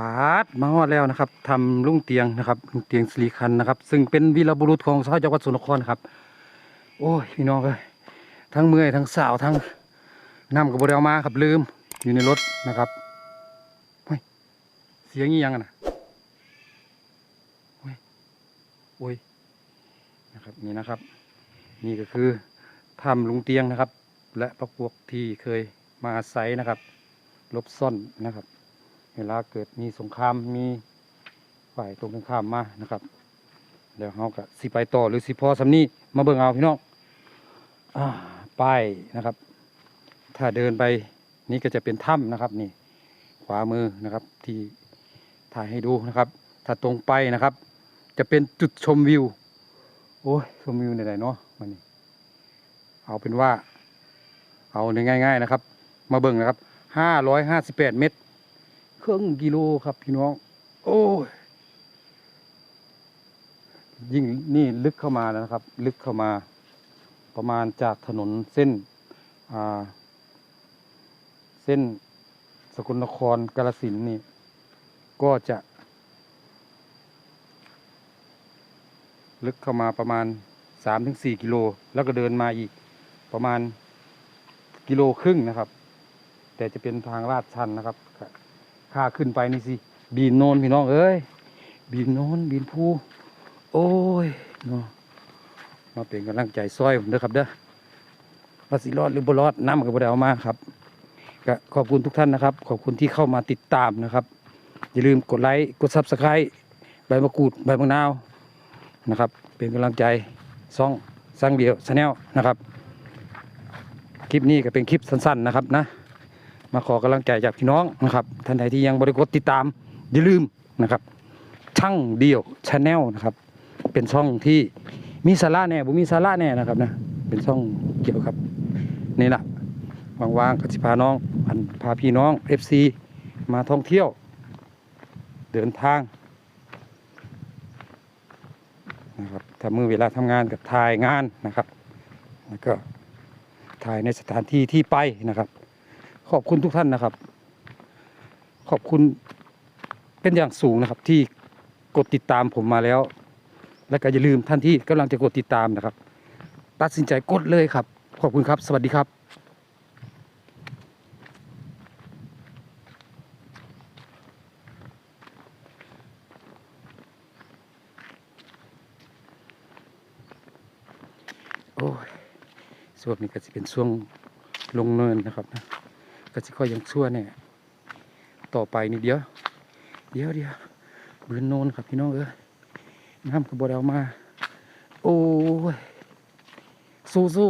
าดมาฮอดแล้วนะครับทำลุงเตียงนะครับลุงเตียงสิริคันนะครับ ซึ่งเป็นวีรบุรุษของชาวจังหวัดสุนทรครับ โอ้ยพี่น้องเอ้ยทั้งเมื่อยทั้งสาวทั้งน้ำกับบรเอามาครับลืมอยู่ในรถนะครับเฮ้ยเสียงนี้ยังอะนะโอ้ยโอ้ยนะครับนี่นะครับ นี่ก็คือถ้ำลุงเตียงนะครับ และพวกพวกที่เคยมาอาศัยนะครับลบซ่อนนะครับ เวลาเกิดมีสงครามมีฝ่ายตรงกันข้ามมานะครับเดี๋ยวเราก็สิไปต่อหรือสิพอสำนี้มาเบิ่งเอาพี่น้องอ่าป้ายนะครับ ถ้าเดินไปนี่ก็จะเป็นถ้ำนะครับนี่ ขวามือนะครับที่ถ่ายให้ดูนะครับ ถ้าตรงไปนะครับ จะเป็นจุดชมวิว โอ้ยชมวิวไหนๆเนาะมันนี่เอาเป็นว่า เอาในง่ายๆนะครับ มาเบิ่งนะครับห้าร้อยห้าสิบแปดเมตร ครึ่งกิโลครับพี่น้อง โอ้ยยิ่งนี่ลึกเข้ามาแล้วนะครับ ลึกเข้ามาประมาณจากถนนเส้นอ่าเส้นสกลนครกาลสินธุ์นี่ ก็จะ ลึกเข้ามาประมาณสามถึงสี่กิโล แล้วก็เดินมาอีกประมาณกิโลครึ่งนะครับ แต่จะเป็นทางลาดชันนะครับ ค่าขึ้นไปนี่สิบีนโนนพี่น้องเอ้ยบีนโนนบีนภูโอ้ยเนาะมาเป็นกำลังใจซอยผมเด้อครับเด้อว่าสิรอดหรือบ่รอดน้ำกับบ่ได้เอามาครับก็ขอบคุณทุกท่านนะครับ ขอบคุณที่เข้ามาติดตามนะครับ อย่าลืมกดไลค์กดซับสไครต์ใบมะกรูดใบมะนาวนะครับ เป็นกำลังใจซ่องสร้างเดียวชาแนลนะครับ คลิปนี้ก็เป็นคลิปสั้นๆนะครับนะ มาขอกำลังใจจากพี่น้องนะครับ ท่านใดที่ยังบริกดติดตามอย่าลืมนะครับช่างเดียวชาแนลนะครับ เป็นช่องที่มีสาระแน่บ่มีสาระแน่นะครับนะเป็นช่องเกี่ยวกับนี่แหละว่างๆก็สิพาน้องอันพาพี่น้อง FC มาท่องเที่ยว เดินทางนะครับถ้ามือเวลาทำงานกับถ่ายงานนะครับแล้วก็ถ่ายในสถานที่ที่ไปนะครับ ขอบคุณทุกท่านนะครับ ขอบคุณเป็นอย่างสูงนะครับ ที่กดติดตามผมมาแล้ว และก็อย่าลืมท่านที่กำลังจะกดติดตามนะครับ ตัดสินใจกดเลยครับ ขอบคุณครับ สวัสดีครับโอ้ยส่วนนี้ก็จะเป็นช่วงลงเนินนะครับนะ ก็สิค่อยยังชั่วเนี่ยต่อไปนี่เดียว เดี๋ยวเดี๋ยวเบือนโนนครับพี่น้องเอ้ยน้ำกระบอกเอามา โอ้ยสู้สู้